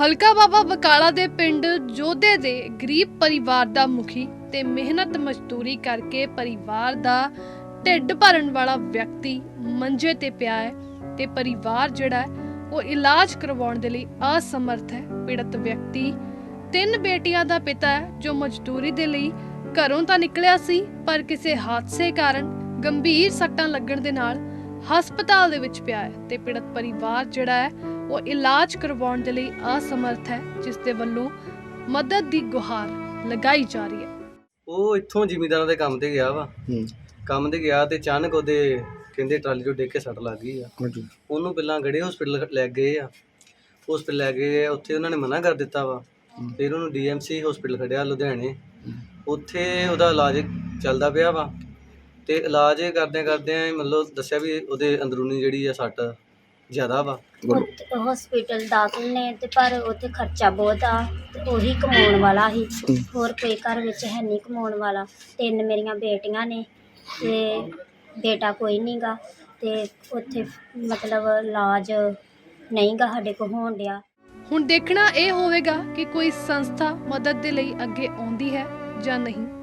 ਹਲਕਾ ਬਾਬਾ ਬਕਾਲਾ ਦੇ ਪਿੰਡ ਜੋਧੇ ਦੇ ਗਰੀਬ ਪਰਿਵਾਰ ਦਾ ਮੁਖੀ ਤੇ ਮਿਹਨਤ ਮਜ਼ਦੂਰੀ ਕਰਕੇ ਪਰਿਵਾਰ ਦਾ ਢਿੱਡ ਭਰਨ ਵਾਲਾ ਵਿਅਕਤੀ ਮੰਜੇ ਤੇ ਪਿਆ ਹੈ ਤੇ ਪਰਿਵਾਰ ਜਿਹੜਾ ਹੈ, ਉਹ ਇਲਾਜ ਕਰਵਾਉਣ ਦੇ ਲਈ ਅਸਮਰਥ ਹੈ। ਪੀੜਤ ਵਿਅਕਤੀ ਤਿੰਨ ਬੇਟੀਆਂ ਦਾ ਪਿਤਾ ਹੈ, ਜੋ ਮਜ਼ਦੂਰੀ ਦੇ ਲਈ ਘਰੋਂ ਤਾਂ ਨਿਕਲਿਆ ਸੀ, ਪਰ ਕਿਸੇ ਹਾਦਸੇ ਕਾਰਨ ਗੰਭੀਰ ਸੱਟਾਂ ਲੱਗਣ ਦੇ ਨਾਲ ਹਸਪਤਾਲ ਦੇ ਵਿੱਚ ਪਿਆ ਹੈ ਤੇ ਪੀੜਤ ਪਰਿਵਾਰ ਜਿਹੜਾ ਹੈ ਉਹ ਇਲਾਜ ਕਰਵਾਉਣ ਦੇ ਲਈ ਅਸਮਰਥ ਹੈ ਜਿਸ ਦੇ ਵੱਲੋਂ ਮਦਦ ਦੀ ਗੁਹਾਰ ਲਗਾਈ ਜਾ ਰਹੀ ਹੈ। ਉਹ ਇੱਥੋਂ ਜ਼ਿਮੀਂਦਾਰਾਂ ਦੇ ਕੰਮ ਤੇ ਗਿਆ ਵਾ। ਹੂੰ। ਕੰਮ ਤੇ ਗਿਆ ਤੇ ਅਚਾਨਕ ਉਹਦੇ ਕਹਿੰਦੇ ਟਰਾਲੀ ਤੋਂ ਡਿੱਗ ਕੇ ਸੱਟ ਲੱਗ ਗਈ ਆ। ਹਾਂਜੀ। ਉਹਨੂੰ ਪਹਿਲਾਂ ਗੜੇ ਹਸਪੀਟਲ ਲੈ ਗਏ ਆ। ਹਸਪੀਟਲ ਲੈ ਗਏ ਆ ਉੱਥੇ ਉਹਨਾਂ ਨੇ ਮਨਾ ਕਰ ਦਿੱਤਾ ਵਾ। ਫਿਰ ਉਹਨੂੰ ਡੀਐਮਸੀ ਹਸਪੀਟਲ ਖੜਿਆ ਲੁਧਿਆਣੇ। ਉੱਥੇ ਉਹਦਾ ਇਲਾਜ ਚੱਲਦਾ ਪਿਆ ਵਾ। ਤੇ ਇਲਾਜ ਕਰਦੇ ਕਰਦੇ ਮਤਲਬ ਦੱਸਿਆ ਵੀ ਉਹਦੇ ਅੰਦਰੂਨੀ ਜਿਹੜੀ ਆ ਸੱਟ ਜ਼ਿਆਦਾ ਵਾ। ਹਸਪੀਟਲ ਦਾਖਲ ਨੇ ਤੇ ਪਰ ਉੱਥੇ ਖਰਚਾ ਬਹੁਤ ਆ ਤੇ ਉਹੀ ਕਮਾਉਣ ਵਾਲਾ ਹੀ ਹੂੰ। ਹੋਰ ਕੋਈ ਘਰ ਵਿੱਚ ਹੈ ਨਹੀਂ ਕਮਾਉਣ ਵਾਲਾ। ਤਿੰਨ ਮੇਰੀਆਂ ਬੇਟੀਆਂ ਨੇ ਤੇ ਬੇਟਾ ਕੋਈ ਨਹੀਂਗਾ ਤੇ ਉੱਥੇ ਮਤਲਬ ਇਲਾਜ ਨਹੀਂਗਾ ਸਾਡੇ ਕੋਲ ਹੋਣ ਡਿਆ। ਹੁਣ ਦੇਖਣਾ ਇਹ ਹੋਵੇਗਾ ਕਿ ਕੋਈ ਸੰਸਥਾ ਮਦਦ ਦੇ ਲਈ ਅੱਗੇ ਆਉਂਦੀ ਹੈ ਜਾਂ ਨਹੀਂ।